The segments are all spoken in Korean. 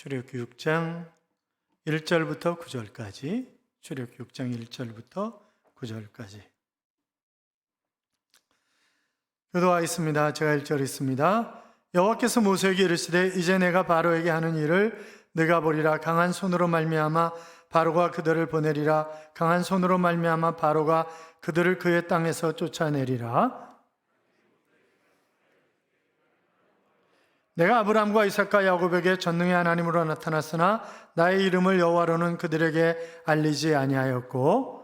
출애굽기 6장 1절부터 9절까지 출애굽기 6장 1절부터 9절까지 교도하겠습니다. 제가 1절 있습니다. 여호와께서 모세에게 이르시되 이제 내가 바로에게 하는 일을 내가 보리라 강한 손으로 말미암아 바로가 그들을 보내리라 강한 손으로 말미암아 바로가 그들을 그의 땅에서 쫓아내리라 내가 아브라함과 이삭과 야곱에게 전능의 하나님으로 나타났으나 나의 이름을 여호와로는 그들에게 알리지 아니하였고.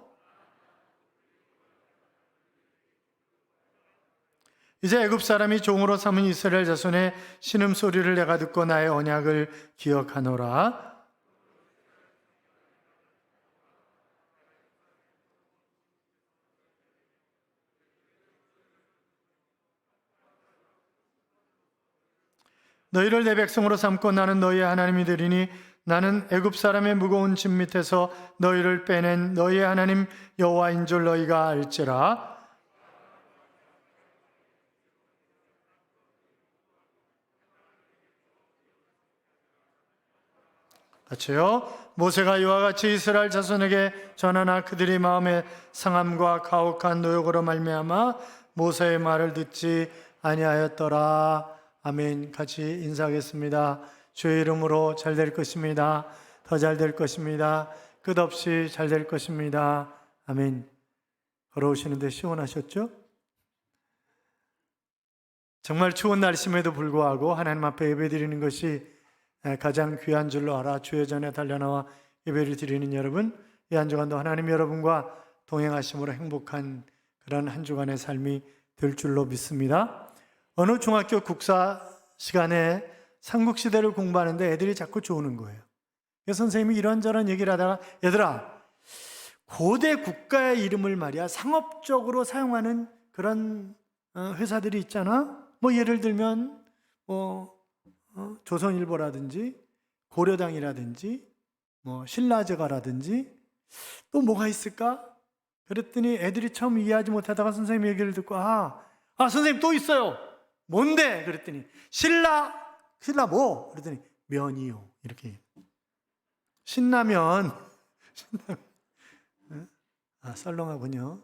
이제 애굽 사람이 종으로 삼은 이스라엘 자손의 신음 소리를 내가 듣고 나의 언약을 기억하노라 너희를 내 백성으로 삼고 나는 너희의 하나님이 되리니 나는 애굽 사람의 무거운 짐 밑에서 너희를 빼낸 너희의 하나님 여호와인 줄 너희가 알지라 같이요. 모세가 이와 같이 이스라엘 자손에게 전하나 그들이 마음에 상함과 가혹한 노역으로 말미암아 모세의 말을 듣지 아니하였더라. 아멘. 같이 인사하겠습니다. 주의 이름으로 잘 될 것입니다. 더 잘 될 것입니다. 끝없이 잘 될 것입니다. 아멘. 걸어오시는데 시원하셨죠? 정말 추운 날씨임에도 불구하고 하나님 앞에 예배 드리는 것이 가장 귀한 줄로 알아 주의 전에 달려나와 예배를 드리는 여러분 이 한 주간도 하나님 여러분과 동행하심으로 행복한 그런 한 주간의 삶이 될 줄로 믿습니다. 어느 중학교 국사 시간에 삼국시대를 공부하는데 애들이 자꾸 좋는 거예요. 그래서 선생님이 이런저런 얘기를 하다가 얘들아 고대 국가의 이름을 말이야 상업적으로 사용하는 그런 어, 회사들이 있잖아. 뭐 예를 들면 뭐 어? 조선일보라든지 고려당이라든지 뭐 신라제가라든지 또 뭐가 있을까? 그랬더니 애들이 처음 이해하지 못하다가 선생님 얘기를 듣고 아, 아 선생님 또 있어요. 뭔데? 그랬더니 신라 신라 뭐? 그랬더니 면이요. 이렇게 신라면 신라면 아 썰렁하군요.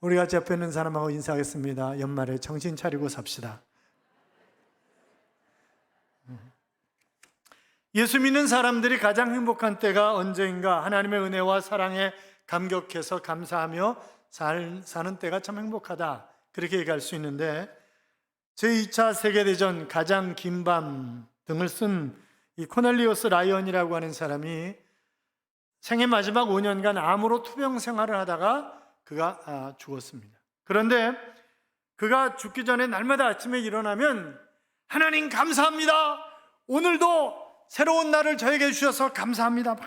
우리 같이 옆에 있는 사람하고 인사하겠습니다. 연말에 정신 차리고 삽시다. 예수 믿는 사람들이 가장 행복한 때가 언제인가 하나님의 은혜와 사랑에 감격해서 감사하며 살, 사는 때가 참 행복하다. 그렇게 얘기할 수 있는데 제2차 세계대전 가장 긴 밤 등을 쓴 이 코넬리오스 라이언이라고 하는 사람이 생애 마지막 5년간 암으로 투병 생활을 하다가 그가 아, 죽었습니다. 그런데 그가 죽기 전에 날마다 아침에 일어나면 하나님 감사합니다. 오늘도 새로운 날을 저에게 주셔서 감사합니다. 막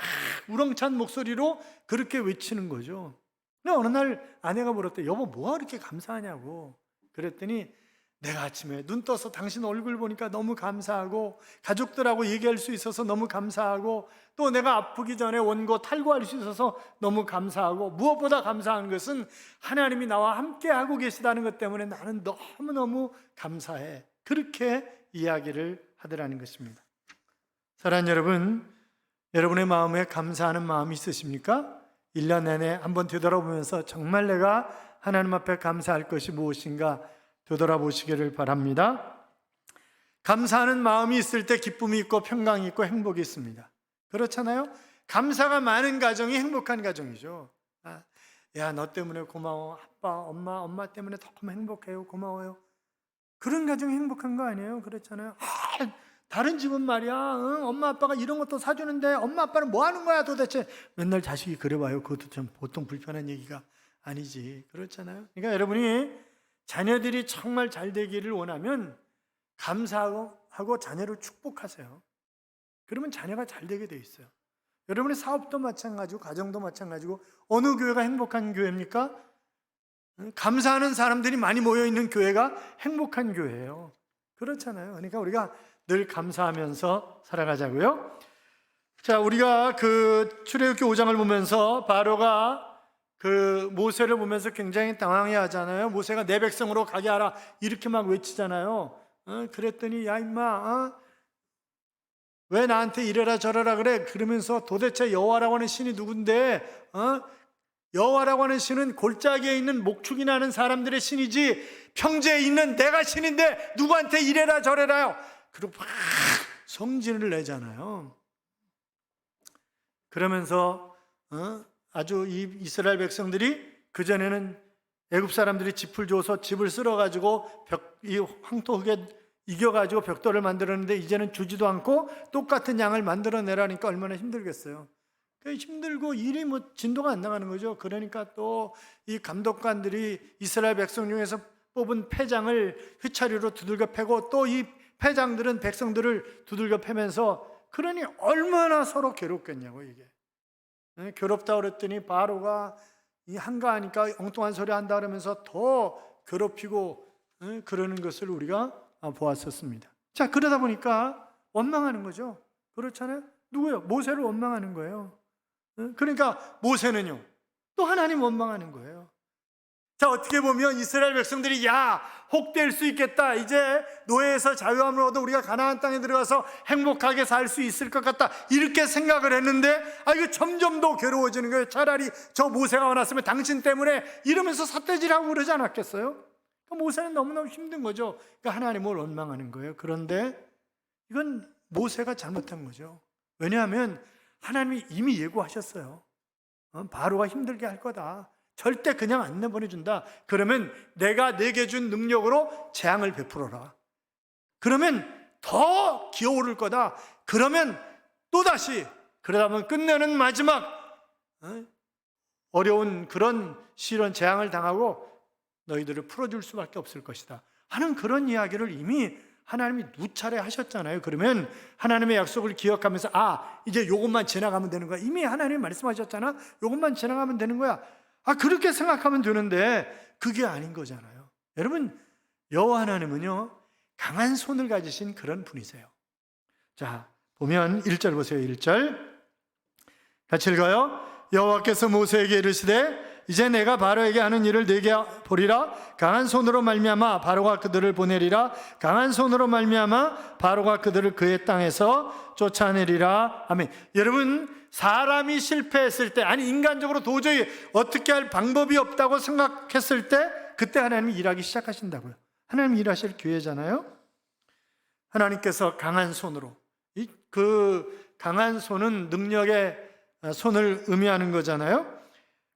우렁찬 목소리로 그렇게 외치는 거죠. 근데 어느 날 아내가 물었대. 여보, 뭐가 그렇게 감사하냐고. 그랬더니 내가 아침에 눈 떠서 당신 얼굴 보니까 너무 감사하고 가족들하고 얘기할 수 있어서 너무 감사하고 또 내가 아프기 전에 원고 탈구할 수 있어서 너무 감사하고 무엇보다 감사한 것은 하나님이 나와 함께 하고 계시다는 것 때문에 나는 너무너무 감사해. 그렇게 이야기를 하더라는 것입니다. 사랑하는 여러분, 여러분의 마음에 감사하는 마음이 있으십니까? 1년 내내 한번 되돌아보면서 정말 내가 하나님 앞에 감사할 것이 무엇인가 되돌아보시기를 바랍니다. 감사하는 마음이 있을 때 기쁨이 있고 평강이 있고 행복이 있습니다. 그렇잖아요? 감사가 많은 가정이 행복한 가정이죠. 아, 야, 너 때문에 고마워. 아빠, 엄마, 엄마 때문에 너무 행복해요. 고마워요. 그런 가정이 행복한 거 아니에요? 그렇잖아요. 아, 다른 집은 말이야, 응? 엄마 아빠가 이런 것도 사주는데 엄마 아빠는 뭐 하는 거야 도대체? 맨날 자식이 그래봐요. 그것도 참 보통 불편한 얘기가 아니지. 그렇잖아요. 그러니까 여러분이 자녀들이 정말 잘 되기를 원하면 감사하고 하고 자녀를 축복하세요. 그러면 자녀가 잘 되게 돼 있어요. 여러분의 사업도 마찬가지고 가정도 마찬가지고 어느 교회가 행복한 교회입니까? 감사하는 사람들이 많이 모여 있는 교회가 행복한 교회예요. 그렇잖아요. 그러니까 우리가 늘 감사하면서 살아가자고요. 자, 우리가 그 출애굽기 5장을 보면서 바로가 그 모세를 보면서 굉장히 당황해 하잖아요. 모세가 내 백성으로 가게 하라 이렇게 막 외치잖아요. 어? 그랬더니 야 임마 어? 왜 나한테 이래라 저래라 그래? 그러면서 도대체 여호와라고 하는 신이 누군데? 어? 여호와라고 하는 신은 골짜기에 있는 목축이 나는 사람들의 신이지 평지에 있는 내가 신인데 누구한테 이래라 저래라요. 그리고 막 성질을 내잖아요. 그러면서 어? 아주 이 이스라엘 백성들이 그 전에는 애굽 사람들이 짚을 줘서 집을 쓸어 가지고 벽 이 황토 흙에 이겨 가지고 벽돌을 만들었는데 이제는 주지도 않고 똑같은 양을 만들어 내라니까 얼마나 힘들겠어요. 그 힘들고 일이 뭐 진도가 안 나가는 거죠. 그러니까 또 이 감독관들이 이스라엘 백성 중에서 뽑은 패장을 휘차리로 두들겨 패고 또 이 패장들은 백성들을 두들겨 패면서 그러니 얼마나 서로 괴롭겠냐고 이게. 예, 괴롭다 그랬더니 바로가 이 한가하니까 엉뚱한 소리 한다 그러면서 더 괴롭히고 예, 그러는 것을 우리가 아, 보았었습니다. 자 그러다 보니까 원망하는 거죠. 그렇잖아요. 누구요? 모세를 원망하는 거예요. 예, 그러니까 모세는요. 또 하나님 원망하는 거예요. 자 어떻게 보면 이스라엘 백성들이 야 혹될 수 있겠다. 이제 노예에서 자유함을 얻어 우리가 가나안 땅에 들어가서 행복하게 살 수 있을 것 같다. 이렇게 생각을 했는데 아 이거 점점 더 괴로워지는 거예요. 차라리 저 모세가 와놨으면 당신 때문에 이러면서 삿대질하고 그러지 않았겠어요? 그러니까 모세는 너무너무 힘든 거죠. 그러니까 하나님을 원망하는 거예요? 그런데 이건 모세가 잘못한 거죠. 왜냐하면 하나님이 이미 예고하셨어요. 어, 바로가 힘들게 할 거다 절대 그냥 안 내보내준다. 그러면 내가 내게 준 능력으로 재앙을 베풀어라. 그러면 더 기어오를 거다. 그러면 또다시 그러다 보면 끝내는 마지막 어? 어려운 그런 시련 재앙을 당하고 너희들을 풀어줄 수밖에 없을 것이다. 하는 그런 이야기를 이미 하나님이 누차례 하셨잖아요. 그러면 하나님의 약속을 기억하면서 아 이제 요것만 지나가면 되는 거야. 이미 하나님이 말씀하셨잖아. 요것만 지나가면 되는 거야. 아 그렇게 생각하면 되는데 그게 아닌 거잖아요. 여러분 여호와 하나님은요 강한 손을 가지신 그런 분이세요. 자 보면 1절 보세요. 1절 같이 읽어요. 여호와께서 모세에게 이르시되 이제 내가 바로에게 하는 일을 내게 보리라 강한 손으로 말미암아 바로가 그들을 보내리라 강한 손으로 말미암아 바로가 그들을 그의 땅에서 쫓아내리라 아멘 여러분 사람이 실패했을 때 아니 인간적으로 도저히 어떻게 할 방법이 없다고 생각했을 때 그때 하나님이 일하기 시작하신다고요 하나님 일하실 기회잖아요 하나님께서 강한 손으로 이그 강한 손은 능력의 손을 의미하는 거잖아요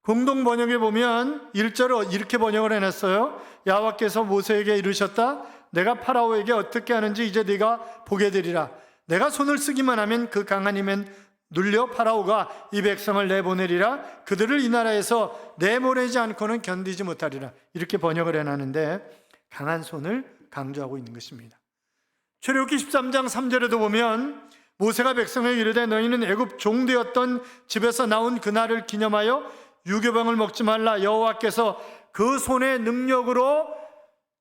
공동 번역에 보면 1절을 이렇게 번역을 해놨어요. 야와께서 모세에게 이르셨다. 내가 파라오에게 어떻게 하는지 이제 네가 보게 되리라. 내가 손을 쓰기만 하면 그 강한 힘엔 눌려 파라오가 이 백성을 내보내리라. 그들을 이 나라에서 내보내지 않고는 견디지 못하리라. 이렇게 번역을 해놨는데 강한 손을 강조하고 있는 것입니다. 출애굽기 13장 3절에도 보면 모세가 백성에게 이르되 너희는 애굽 종되었던 집에서 나온 그날을 기념하여 유교병을 먹지 말라 여호와께서 그 손의 능력으로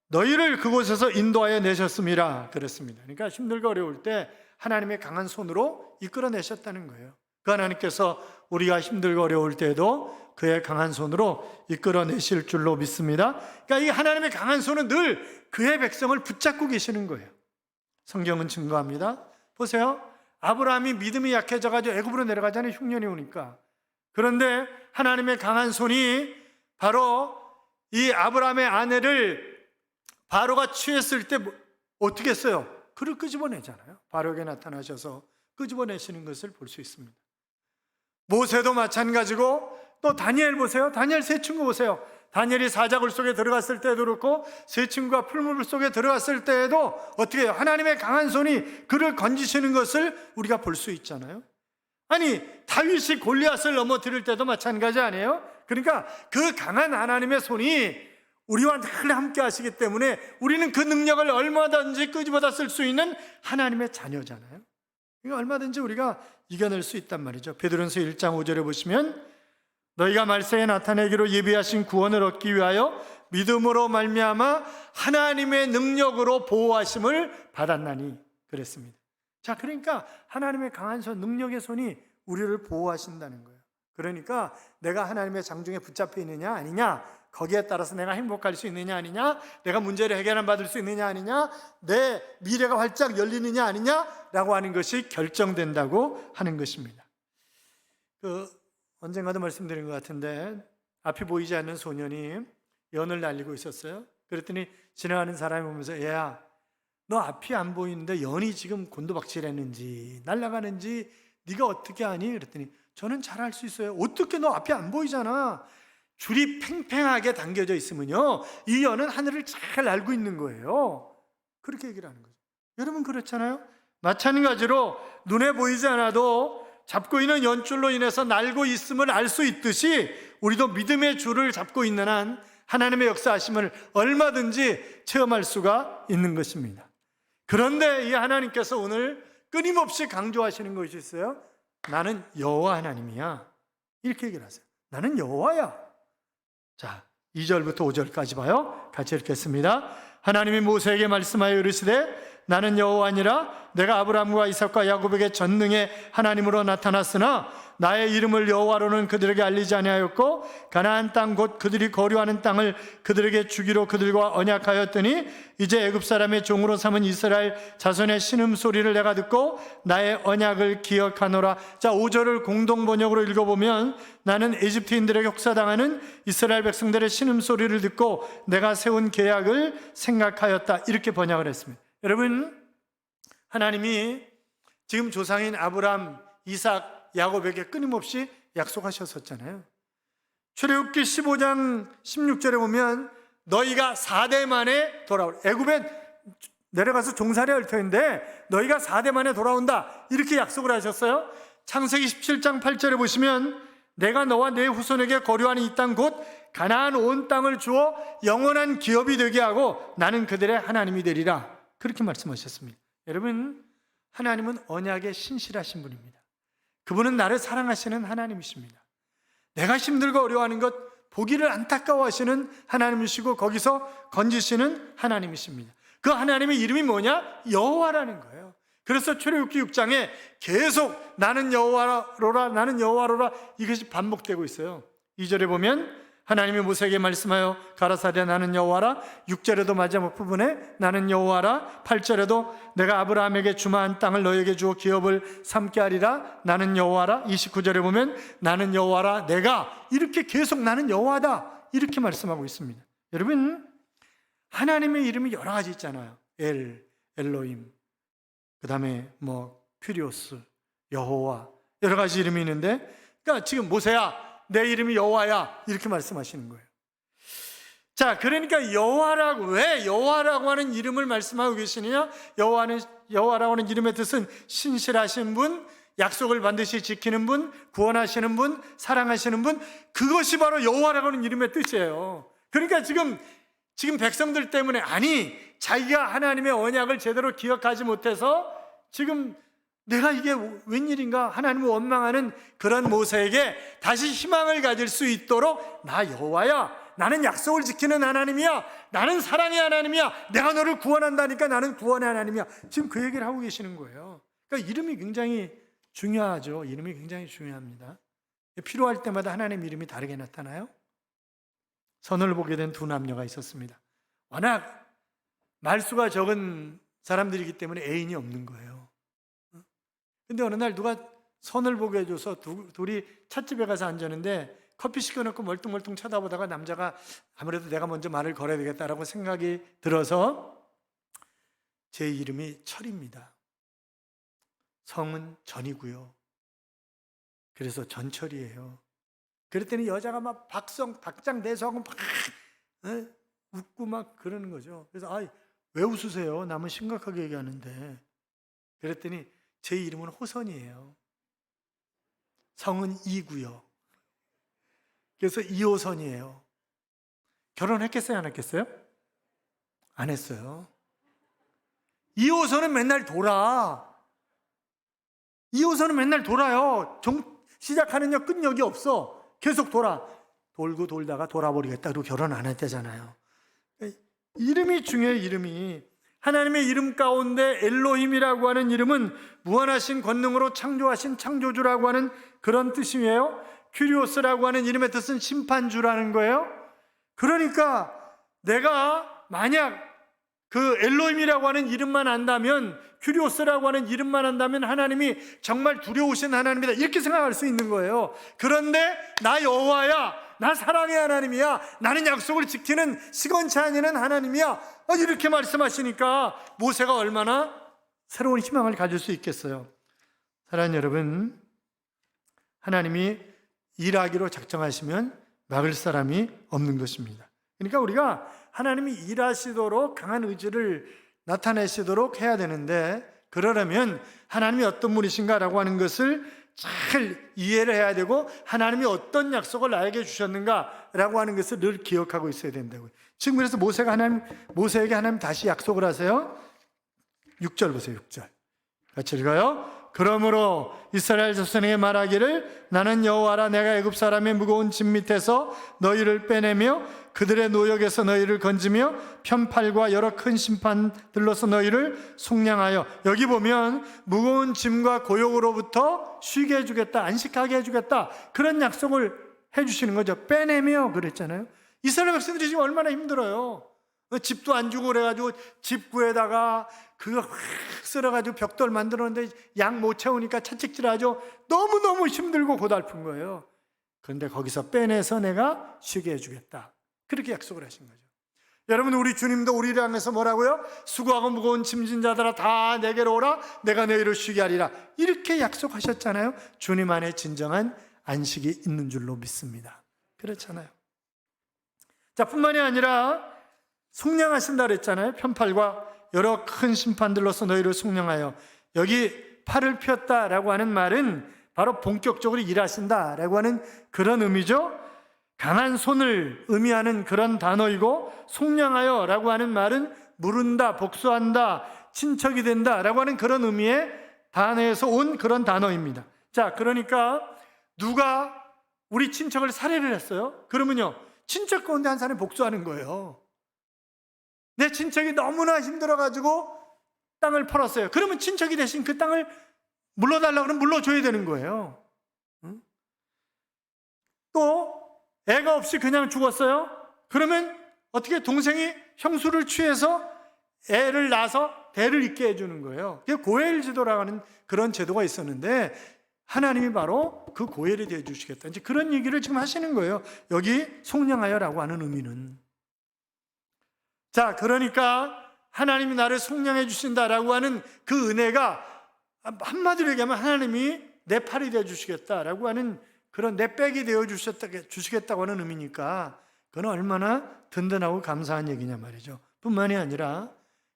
너희를 그곳에서 인도하여 내셨습니다. 그랬습니다. 그러니까 힘들고 어려울 때 하나님의 강한 손으로 이끌어내셨다는 거예요. 그 하나님께서 우리가 힘들고 어려울 때에도 그의 강한 손으로 이끌어내실 줄로 믿습니다. 그러니까 이 하나님의 강한 손은 늘 그의 백성을 붙잡고 계시는 거예요. 성경은 증거합니다. 보세요. 아브라함이 믿음이 약해져가지고 애굽으로 내려가잖아요. 흉년이 오니까. 그런데 하나님의 강한 손이 바로 이 아브라함의 아내를 바로가 취했을 때 뭐- 어떻게 했어요? 그를 끄집어내잖아요. 바로에게 나타나셔서 끄집어내시는 것을 볼 수 있습니다. 모세도 마찬가지고 또 다니엘 보세요. 다니엘 세 친구 보세요. 다니엘이 사자굴 속에 들어갔을 때도 그렇고 세 친구가 풀물 속에 들어갔을 때에도 어떻게 해요? 하나님의 강한 손이 그를 건지시는 것을 우리가 볼 수 있잖아요. 아니 다윗이 골리앗을 넘어뜨릴 때도 마찬가지 아니에요? 그러니까 그 강한 하나님의 손이 우리와 늘 함께 하시기 때문에 우리는 그 능력을 얼마든지 끄집어다 쓸 수 있는 하나님의 자녀잖아요. 이거 얼마든지 우리가 이겨낼 수 있단 말이죠. 베드로전서 1장 5절에 보시면 너희가 말세에 나타내기로 예비하신 구원을 얻기 위하여 믿음으로 말미암아 하나님의 능력으로 보호하심을 받았나니 그랬습니다. 자, 그러니까 하나님의 강한 손, 능력의 손이 우리를 보호하신다는 거예요. 그러니까 내가 하나님의 장중에 붙잡혀 있느냐 아니냐 거기에 따라서 내가 행복할 수 있느냐 아니냐 내가 문제를 해결한 받을 수 있느냐 아니냐 내 미래가 활짝 열리느냐 아니냐라고 하는 것이 결정된다고 하는 것입니다. 그 언젠가도 말씀드린 것 같은데 앞이 보이지 않는 소년이 연을 날리고 있었어요. 그랬더니 지나가는 사람이 보면서 얘야 너 앞이 안 보이는데 연이 지금 곤두박질했는지 날아가는지 네가 어떻게 아니? 그랬더니 저는 잘 알 수 있어요. 어떻게 너 앞이 안 보이잖아. 줄이 팽팽하게 당겨져 있으면요. 이 연은 하늘을 잘 알고 있는 거예요. 그렇게 얘기를 하는 거죠. 여러분 그렇잖아요. 마찬가지로 눈에 보이지 않아도 잡고 있는 연줄로 인해서 날고 있음을 알 수 있듯이 우리도 믿음의 줄을 잡고 있는 한 하나님의 역사하심을 얼마든지 체험할 수가 있는 것입니다. 그런데 이 하나님께서 오늘 끊임없이 강조하시는 것이 있어요. 나는 여호와 하나님이야. 이렇게 얘기를 하세요. 나는 여호와야. 자, 2절부터 5절까지 봐요. 같이 읽겠습니다. 하나님이 모세에게 말씀하여 이르시되 나는 여호와니라 내가 아브라함과 이삭과 야곱에게 전능의 하나님으로 나타났으나 나의 이름을 여호와로는 그들에게 알리지 아니하였고 가나안 땅 곧 그들이 거류하는 땅을 그들에게 주기로 그들과 언약하였더니 이제 애굽 사람의 종으로 삼은 이스라엘 자손의 신음 소리를 내가 듣고 나의 언약을 기억하노라. 자, 5절을 공동 번역으로 읽어 보면 나는 에집트인들에게 혹사당하는 이스라엘 백성들의 신음 소리를 듣고 내가 세운 계약을 생각하였다. 이렇게 번역을 했습니다. 여러분 하나님이 지금 조상인 아브람, 이삭, 야곱에게 끊임없이 약속하셨었잖아요. 출애굽기 15장 16절에 보면 너희가 4대 만에 돌아올 애굽에 내려가서 종살이 할 터인데 너희가 4대 만에 돌아온다. 이렇게 약속을 하셨어요. 창세기 17장 8절에 보시면 내가 너와 내 후손에게 거류하는 이 땅 곧 가나안 온 땅을 주어 영원한 기업이 되게 하고 나는 그들의 하나님이 되리라. 그렇게 말씀하셨습니다. 여러분, 하나님은 언약에 신실하신 분입니다. 그분은 나를 사랑하시는 하나님이십니다. 내가 힘들고 어려워하는 것 보기를 안타까워하시는 하나님이시고 거기서 건지시는 하나님이십니다. 그 하나님의 이름이 뭐냐? 여호와라는 거예요. 그래서 출애굽기 6장에 계속 나는 여호와로라 나는 여호와로라 이것이 반복되고 있어요. 2절에 보면 하나님이 모세에게 말씀하여 가라사대 나는 여호와라. 6절에도 마지막 부분에 나는 여호와라. 8절에도 내가 아브라함에게 주마한 땅을 너에게 주어 기업을 삼게 하리라. 나는 여호와라. 29절에 보면 나는 여호와라. 내가 이렇게 계속 나는 여호와다. 이렇게 말씀하고 있습니다. 여러분 하나님의 이름이 여러 가지 있잖아요. 엘, 엘로임, 그 다음에 뭐 퓨리오스, 여호와. 여러 가지 이름이 있는데 그러니까 지금 모세야 내 이름이 여호와야 이렇게 말씀하시는 거예요. 자, 그러니까 여호와라고 왜 여호와라고 하는 이름을 말씀하고 계시느냐? 여호와는 여호와라고 하는 이름의 뜻은 신실하신 분, 약속을 반드시 지키는 분, 구원하시는 분, 사랑하시는 분, 그것이 바로 여호와라고 하는 이름의 뜻이에요. 그러니까 지금 지금 백성들 때문에 아니 자기가 하나님의 언약을 제대로 기억하지 못해서 지금 내가 이게 웬일인가? 하나님을 원망하는 그런 모세에게 다시 희망을 가질 수 있도록 나 여호와야 나는 약속을 지키는 하나님이야 나는 사랑의 하나님이야 내가 너를 구원한다니까 나는 구원의 하나님이야. 지금 그 얘기를 하고 계시는 거예요. 그러니까 이름이 굉장히 중요하죠. 이름이 굉장히 중요합니다. 필요할 때마다 하나님 이름이 다르게 나타나요. 선을 보게 된 두 남녀가 있었습니다. 워낙 말수가 적은 사람들이기 때문에 애인이 없는 거예요 근데 어느 날 누가 선을 보게 해줘서 두, 둘이 찻집에 가서 앉았는데 커피 시켜놓고 멀뚱멀뚱 쳐다보다가 남자가 아무래도 내가 먼저 말을 걸어야 되겠다라고 생각이 들어서 제 이름이 철입니다. 성은 전이고요. 그래서 전철이에요. 그랬더니 여자가 막 박성, 박장대소하고 막 에? 웃고 막 그러는 거죠. 그래서 아, 왜 웃으세요? 남은 심각하게 얘기하는데. 그랬더니 제 이름은 호선이에요. 성은 이고요. 그래서 2호선이에요. 결혼했겠어요? 안 했겠어요? 안 했어요. 2호선은 맨날 돌아. 2호선은 맨날 돌아요. 종, 시작하는 역, 끝 역이 없어. 계속 돌아. 돌고 돌다가 돌아버리겠다. 그리고 결혼 안 했대잖아요. 이름이 중요해요, 이름이. 하나님의 이름 가운데 엘로힘이라고 하는 이름은 무한하신 권능으로 창조하신 창조주라고 하는 그런 뜻이에요. 큐리오스라고 하는 이름의 뜻은 심판주라는 거예요. 그러니까 내가 만약 그 엘로임이라고 하는 이름만 안다면 큐리오스라고 하는 이름만 안다면 하나님이 정말 두려우신 하나님이다 이렇게 생각할 수 있는 거예요. 그런데 나 여호와야, 나 사랑의 하나님이야, 나는 약속을 지키는 시건치 아니는 하나님이야. 어, 이렇게 말씀하시니까 모세가 얼마나 새로운 희망을 가질 수 있겠어요. 사랑하는 여러분, 하나님이 일하기로 작정하시면 막을 사람이 없는 것입니다. 그러니까 우리가 하나님이 일하시도록 강한 의지를 나타내시도록 해야 되는데 그러려면 하나님이 어떤 분이신가라고 하는 것을 잘 이해를 해야 되고 하나님이 어떤 약속을 나에게 주셨는가라고 하는 것을 늘 기억하고 있어야 된다고요. 지금 그래서 모세가 하나님 모세에게 하나님 다시 약속을 하세요. 6절 보세요. 6절. 같이 읽어요. 그러므로 이스라엘 자손에게 말하기를 나는 여호와라 내가 애굽 사람의 무거운 짐 밑에서 너희를 빼내며 그들의 노역에서 너희를 건지며 편팔과 여러 큰 심판들로서 너희를 속량하여. 여기 보면 무거운 짐과 고역으로부터 쉬게 해주겠다 안식하게 해주겠다 그런 약속을 해주시는 거죠. 빼내며 그랬잖아요. 이스라엘 백성들이 지금 얼마나 힘들어요. 어, 집도 안 주고 그래가지고 집 구에다가 그거 확 쓸어가지고 벽돌 만들었는데 양 못 채우니까 채찍질하죠. 너무너무 힘들고 고달픈 거예요. 그런데 거기서 빼내서 내가 쉬게 해주겠다. 그렇게 약속을 하신 거죠. 여러분 우리 주님도 우리를 향해서 뭐라고요? 수고하고 무거운 짐진 자들아 다 내게로 오라 내가 너희를 쉬게 하리라 이렇게 약속하셨잖아요. 주님 안에 진정한 안식이 있는 줄로 믿습니다. 그렇잖아요. 자 뿐만이 아니라 속량하신다 그랬잖아요. 편팔과 여러 큰 심판들로서 너희를 속량하여 여기 팔을 폈다라고 하는 말은 바로 본격적으로 일하신다라고 하는 그런 의미죠. 강한 손을 의미하는 그런 단어이고 속량하여라고 하는 말은 물은다, 복수한다, 친척이 된다라고 하는 그런 의미의 단어에서 온 그런 단어입니다. 자, 그러니까 누가 우리 친척을 살해를 했어요? 그러면요. 친척 가운데 한 사람이 복수하는 거예요. 내 친척이 너무나 힘들어가지고 땅을 팔았어요. 그러면 친척이 대신 그 땅을 물러달라 그러면 물러줘야 되는 거예요. 응? 또 애가 없이 그냥 죽었어요. 그러면 어떻게 동생이 형수를 취해서 애를 낳아서 대를 잇게 해주는 거예요. 그게 고엘 지도라고 하는 그런 제도가 있었는데 하나님이 바로 그 고엘이 되어 주시겠다. 이제 그런 얘기를 지금 하시는 거예요. 여기 속량하여라고 하는 의미는. 자, 그러니까 하나님이 나를 속량해 주신다라고 하는 그 은혜가 한마디로 얘기하면 하나님이 내 팔이 되어 주시겠다라고 하는 그런 내 백이 되어 주셨다, 주시겠다 고 하는 의미니까 그건 얼마나 든든하고 감사한 얘기냐 말이죠. 뿐만이 아니라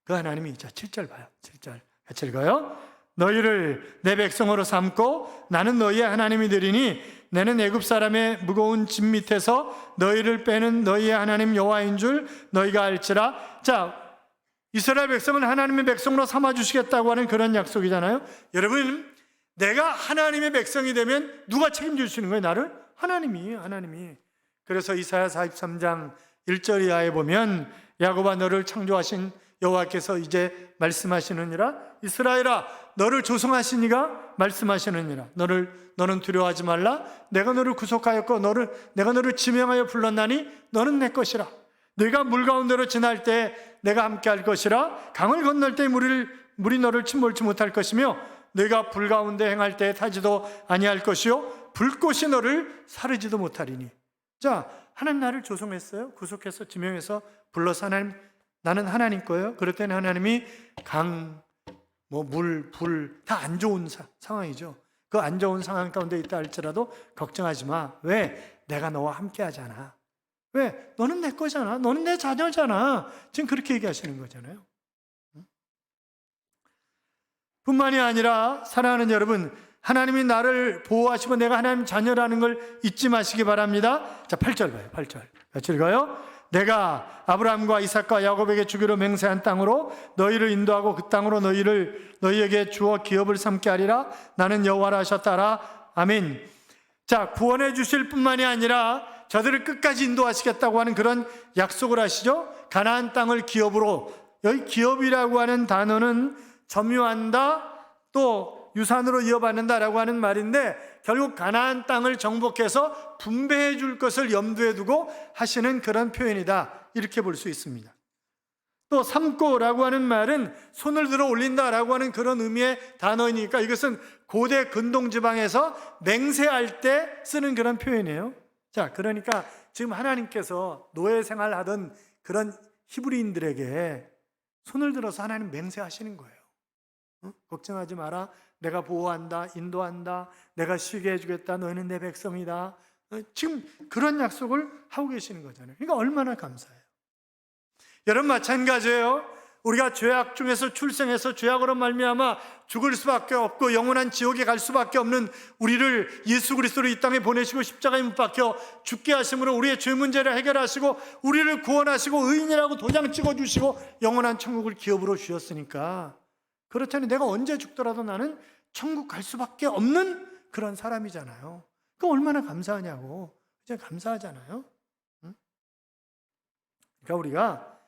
그 하나님이 자 7절 봐요. 7절 같이 읽어요. 너희를 내 백성으로 삼고 나는 너희의 하나님이 되리니 내는 애굽 사람의 무거운 짐 밑에서 너희를 빼는 너희의 하나님 여호와인 줄 너희가 알지라. 자, 이스라엘 백성은 하나님의 백성으로 삼아 주시겠다고 하는 그런 약속이잖아요. 여러분, 내가 하나님의 백성이 되면 누가 책임져 주시는 거예요? 나를? 하나님이, 하나님이. 그래서 이사야 43장 1절 이하에 보면 야곱아 너를 창조하신 여호와께서 이제 말씀하시느니라. 이스라엘아 너를 조성하신 이가 말씀하시느니라. 너를 너는 두려워하지 말라. 내가 너를 구속하였고 너를 내가 너를 지명하여 불렀나니 너는 내 것이라. 네가 물 가운데로 지날 때 내가 함께 할 것이라. 강을 건널 때 물을 물이 너를 침몰치 못할 것이며 네가 불 가운데 행할 때 타지도 아니할 것이요. 불꽃이 너를 사르지도 못하리니. 자 하나님 나를 조성했어요. 구속해서 지명해서 불러서 하나님 나는 하나님 거예요. 그럴 때는 하나님이 강, 뭐 물, 불 다 안 좋은 사, 상황이죠. 그 안 좋은 상황 가운데 있다 할지라도 걱정하지 마. 왜? 내가 너와 함께 하잖아. 왜? 너는 내 거잖아. 너는 내 자녀잖아. 지금 그렇게 얘기하시는 거잖아요. 뿐만이 아니라 사랑하는 여러분, 하나님이 나를 보호하시고 내가 하나님 자녀라는 걸 잊지 마시기 바랍니다. 자, 8절 봐요. 8절. 같이 읽어요. 내가 아브라함과 이삭과 야곱에게 주기로 맹세한 땅으로 너희를 인도하고 그 땅으로 너희를 너희에게 주어 기업을 삼게 하리라 나는 여호와라 하셨다라 아멘. 자 구원해 주실 뿐만이 아니라 저들을 끝까지 인도하시겠다고 하는 그런 약속을 하시죠. 가나안 땅을 기업으로 여기 기업이라고 하는 단어는 점유한다 또 유산으로 이어받는다라고 하는 말인데 결국 가나안 땅을 정복해서 분배해 줄 것을 염두에 두고 하시는 그런 표현이다. 이렇게 볼 수 있습니다. 또 삼고라고 하는 말은 손을 들어 올린다라고 하는 그런 의미의 단어이니까 이것은 고대 근동 지방에서 맹세할 때 쓰는 그런 표현이에요. 자, 그러니까 지금 하나님께서 노예 생활하던 그런 히브리인들에게 손을 들어서 하나님 맹세하시는 거예요. 어? 걱정하지 마라. 내가 보호한다, 인도한다, 내가 쉬게 해주겠다. 너희는 내 백성이다. 어, 지금 그런 약속을 하고 계시는 거잖아요. 그러니까 얼마나 감사해요. 여러분 마찬가지예요. 우리가 죄악 중에서 출생해서 죄악으로 말미암아 죽을 수밖에 없고 영원한 지옥에 갈 수밖에 없는 우리를 예수 그리스도로 이 땅에 보내시고 십자가에 못 박혀 죽게 하심으로 우리의 죄 문제를 해결하시고 우리를 구원하시고 의인이라고 도장 찍어 주시고 영원한 천국을 기업으로 주셨으니까 그렇다니 내가 언제 죽더라도 나는 천국 갈 수밖에 없는 그런 사람이잖아요. 그 얼마나 감사하냐고. 이제 감사하잖아요. 응? 그러니까 우리가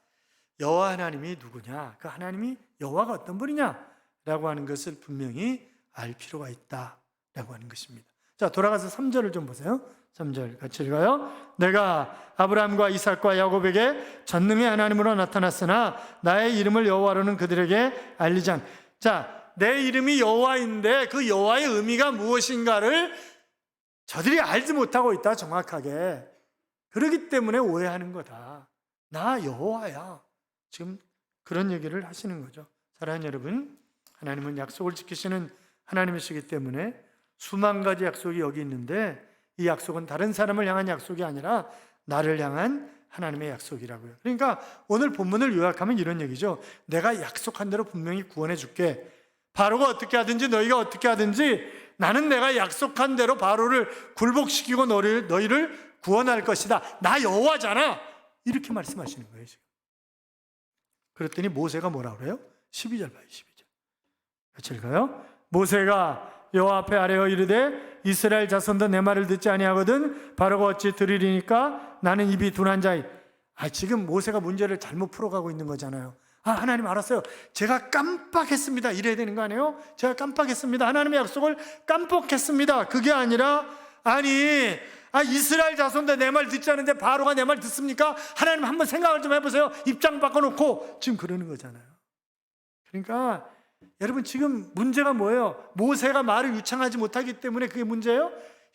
여호와 하나님이 누구냐? 그 하나님이 여호와가 어떤 분이냐라고 하는 것을 분명히 알 필요가 있다라고 하는 것입니다. 자, 돌아가서 3절을 좀 보세요. 3절 같이 읽어요. 내가 아브라함과 이삭과 야곱에게 전능의 하나님으로 나타났으나 나의 이름을 여호와로는 그들에게 알리지 않. 자, 내 이름이 여호와인데 그 여호와의 의미가 무엇인가를 저들이 알지 못하고 있다 정확하게. 그러기 때문에 오해하는 거다. 나 여호와야. 지금 그런 얘기를 하시는 거죠. 사랑하는 여러분, 하나님은 약속을 지키시는 하나님이시기 때문에 수만 가지 약속이 여기 있는데 이 약속은 다른 사람을 향한 약속이 아니라 나를 향한 하나님의 약속이라고요. 그러니까 오늘 본문을 요약하면 이런 얘기죠. 내가 약속한 대로 분명히 구원해 줄게. 바로가 어떻게 하든지 너희가 어떻게 하든지 나는 내가 약속한 대로 바로를 굴복시키고 너를, 너희를 구원할 것이다. 나 여호와잖아. 이렇게 말씀하시는 거예요, 지금. 그랬더니 모세가 뭐라 그래요? 12절 봐요, 12절. 같이 읽어요. 모세가 여호와 앞에 아뢰어 이르되 이스라엘 자손도 내 말을 듣지 아니하거든 바로가 어찌 들으리니까 나는 입이 둔한 자이. 아 지금 모세가 문제를 잘못 풀어가고 있는 거잖아요. 아 하나님 알았어요. 제가 깜빡했습니다. 이래야 되는 거 아니에요? 제가 깜빡했습니다. 하나님의 약속을 깜빡했습니다. 그게 아니라 아니 아 이스라엘 자손들 내 말 듣지 않는데 바로가 내 말 듣습니까? 하나님 한번 생각을 좀 해보세요. 입장 바꿔놓고 지금 그러는 거잖아요. 그러니까 여러분 지금 문제가 뭐예요? 모세가 말을 유창하지 못하기 때문에 그게 문제예요?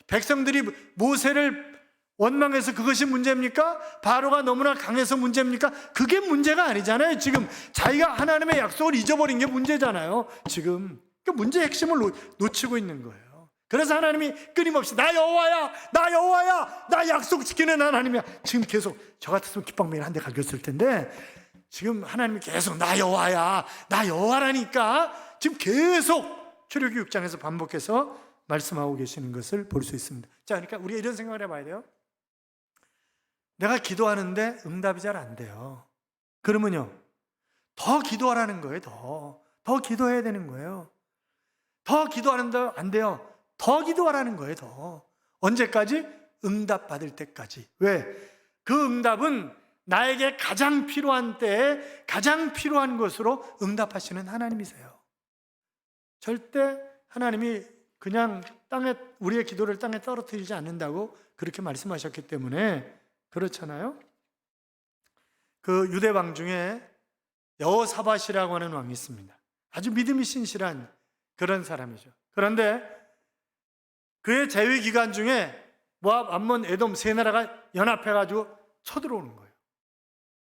백성들이 모세를 원망해서 그것이 문제입니까? 바로가 너무나 강해서 문제입니까? 그게 문제가 아니잖아요. 지금 자기가 하나님의 약속을 잊어버린 게 문제잖아요. 지금 그 문제 핵심을 놓, 놓치고 있는 거예요. 그래서 하나님이 끊임없이 나 여호와야, 나 여호와야, 나 약속 지키는 하나님이야. 지금 계속 저 같았으면 깃방맹이 한대 갈겼을 텐데 지금 하나님이 계속 나 여호와야, 나 여호와라니까 지금 계속 출애굽기 6장에서 반복해서 말씀하고 계시는 것을 볼 수 있습니다. 자, 그러니까 우리가 이런 생각을 해봐야 돼요. 내가 기도하는데 응답이 잘 안 돼요. 그러면요, 더 기도하라는 거예요. 더, 더 기도해야 되는 거예요. 더 기도하는데 안 돼요. 더 기도하라는 거예요. 더 언제까지? 응답 받을 때까지. 왜? 그 응답은 나에게 가장 필요한 때에 가장 필요한 것으로 응답하시는 하나님이세요. 절대 하나님이 그냥 땅에 우리의 기도를 땅에 떨어뜨리지 않는다고 그렇게 말씀하셨기 때문에 그렇잖아요. 그 유대 왕 중에 여호사밧이라고 하는 왕이 있습니다. 아주 믿음이 신실한 그런 사람이죠. 그런데 그의 재위 기간 중에 모압, 암몬, 에돔 세 나라가 연합해 가지고 쳐들어오는 거예요.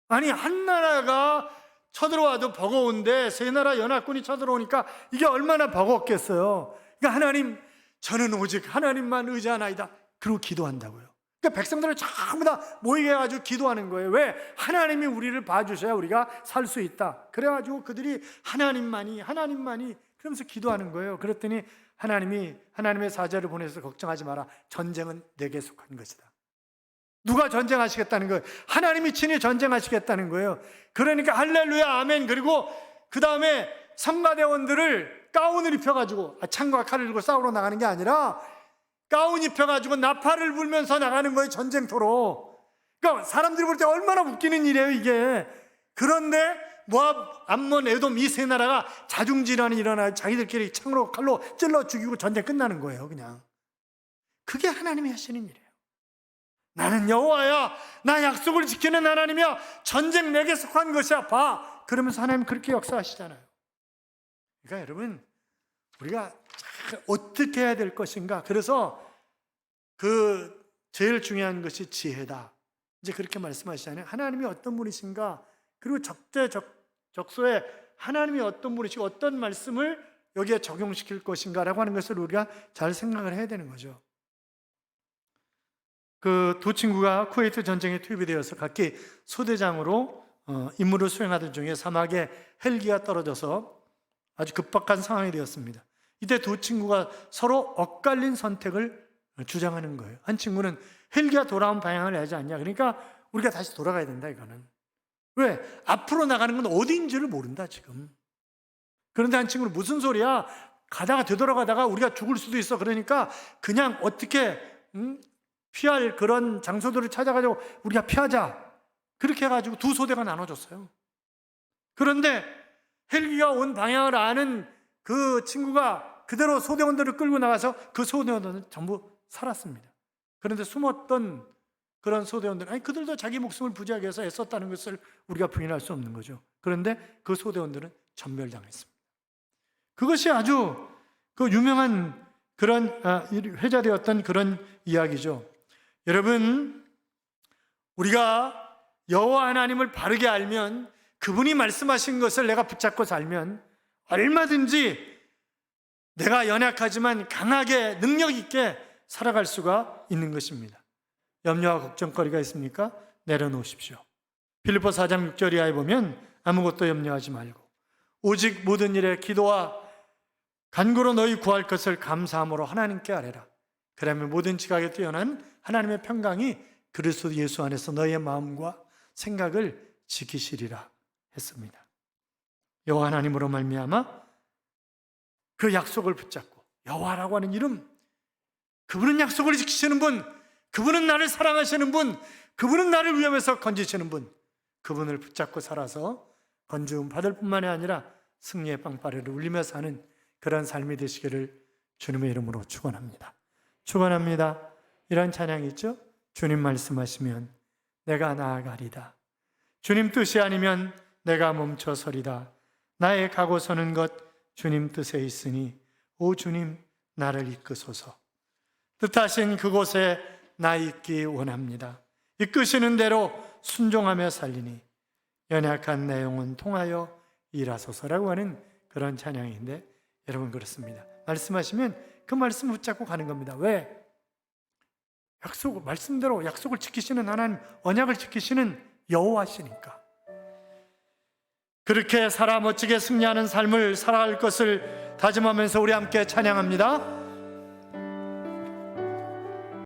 아니 한 나라가 쳐들어와도 버거운데 세 나라 연합군이 쳐들어오니까 이게 얼마나 버겁겠어요. 그러니까 하나님 저는 오직 하나님만 의지하나이다. 그리고 기도한다고요. 그러니까 백성들을 전부 다 모이게 해가지고 기도하는 거예요. 왜? 하나님이 우리를 봐주셔야 우리가 살 수 있다. 그래가지고 그들이 하나님만이, 하나님만이 그러면서 기도하는 거예요. 그랬더니 하나님이 하나님의 사자를 보내서 걱정하지 마라. 전쟁은 내게 속한 것이다. 누가 전쟁하시겠다는 거예요? 하나님이 친히 전쟁하시겠다는 거예요. 그러니까 할렐루야, 아멘. 그리고 그 다음에 성가대원들을 가운을 입혀가지고 아, 창과 칼을 들고 싸우러 나가는 게 아니라 가운 입혀가지고 나팔을 불면서 나가는 거예요, 전쟁터로. 그러니까 사람들이 볼 때 얼마나 웃기는 일이에요, 이게. 그런데 모압, 암몬, 에돔 이 세 나라가 자중질환이 일어나 자기들끼리 창으로 칼로 찔러 죽이고 전쟁 끝나는 거예요, 그냥. 그게 하나님이 하시는 일이에요. 나는 여호와야, 나 약속을 지키는 하나님이야. 전쟁 내게 속한 것이야. 봐. 그러면서 하나님 그렇게 역사하시잖아요. 그러니까 여러분, 우리가 잘 어떻게 해야 될 것인가. 그래서 그 제일 중요한 것이 지혜다. 이제 그렇게 말씀하시잖아요. 하나님이 어떤 분이신가? 그리고 적재적소에 하나님이 어떤 분이시고 어떤 말씀을 여기에 적용시킬 것인가라고 하는 것을 우리가 잘 생각을 해야 되는 거죠. 그 두 친구가 쿠웨이트 전쟁에 투입이 되어서 각기 소대장으로 어, 임무를 수행하던 중에 사막에 헬기가 떨어져서 아주 급박한 상황이 되었습니다. 이때 두 친구가 서로 엇갈린 선택을 주장하는 거예요. 한 친구는 헬기가 돌아온 방향을 하지 않냐. 그러니까 우리가 다시 돌아가야 된다, 이거는. 왜? 앞으로 나가는 건 어디인지를 모른다, 지금. 그런데 한 친구는 무슨 소리야? 가다가 되돌아가다가 우리가 죽을 수도 있어. 그러니까 그냥 어떻게 음? 피할 그런 장소들을 찾아가지고 우리가 피하자. 그렇게 해가지고 두 소대가 나눠졌어요. 그런데 헬기가 온 방향을 아는 그 친구가 그대로 소대원들을 끌고 나가서 그 소대원들은 전부 살았습니다. 그런데 숨었던 그런 소대원들, 아니 그들도 자기 목숨을 부지하기 위해서 애썼다는 것을 우리가 부인할 수 없는 거죠. 그런데 그 소대원들은 전멸당했습니다. 그것이 아주 그 유명한 그런 아, 회자되었던 그런 이야기죠. 여러분, 우리가 여호와 하나님을 바르게 알면 그분이 말씀하신 것을 내가 붙잡고 살면 얼마든지 내가 연약하지만 강하게 능력 있게 살아갈 수가 있는 것입니다. 염려와 걱정거리가 있습니까? 내려놓으십시오. 빌리포 4장 6절 이하에 보면 아무것도 염려하지 말고 오직 모든 일에 기도와 간구로 너희 구할 것을 감사함으로 하나님께 아뢰라. 그러면 모든 지각에 뛰어난 하나님의 평강이 그리스도 예수 안에서 너희의 마음과 생각을 지키시리라 했습니다. 여호와 하나님으로 말미암아 그 약속을 붙잡고 여호와라고 하는 이름 그분은 약속을 지키시는 분 그분은 나를 사랑하시는 분 그분은 나를 위험에서 건지시는 분 그분을 붙잡고 살아서 건지움 받을 뿐만이 아니라 승리의 빵빠레를 울리며 사는 그런 삶이 되시기를 주님의 이름으로 축원합니다. 축원합니다. 이런 찬양이 있죠? 주님 말씀하시면 내가 나아가리다. 주님 뜻이 아니면 내가 멈춰서리다. 나의 가고 서는 것 주님 뜻에 있으니 오 주님 나를 이끄소서. 뜻하신 그곳에 나 있기 원합니다. 이끄시는 대로 순종하며 살리니 연약한 내 영혼 통하여 일하소서라고 하는 그런 찬양인데 여러분 그렇습니다. 말씀하시면 그 말씀 붙잡고 가는 겁니다. 왜? 약속 말씀대로 약속을 지키시는 하나님 언약을 지키시는 여호와시니까. 그렇게 살아 멋지게 승리하는 삶을 살아갈 것을 다짐하면서 우리 함께 찬양합니다.